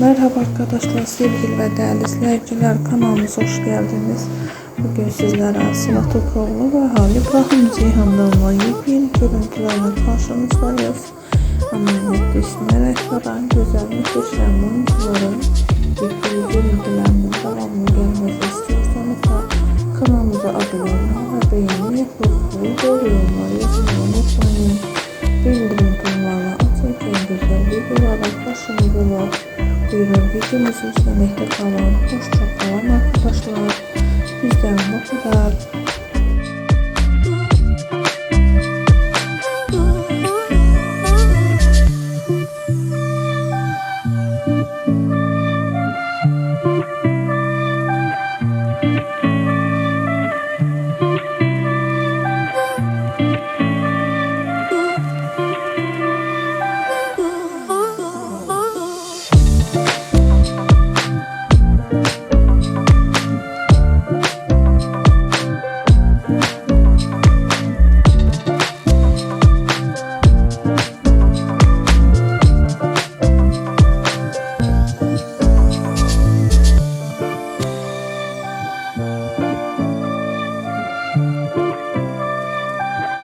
Merhaba arkadaşlar, sevgili ve değerli izleyiciler kanalımıza hoş geldiniz. Bugün sizlere Sıla Tokoğlu ve Halil İbrahim Ceyhan'dan olan yepyeni görüntülerle karşınızdayız. Emanet düşünerek varan güzel muhteşem oyuncuların yepyeni görüntülerinin devamlı gelmesi istiyorsanız da kanalımıza abone olmayı ve beğeni yapıp bu yorumları yazmayı unutmayın. Була що не було вірно відділу зустріних та калон, що колона пройшла пізде, подарунок.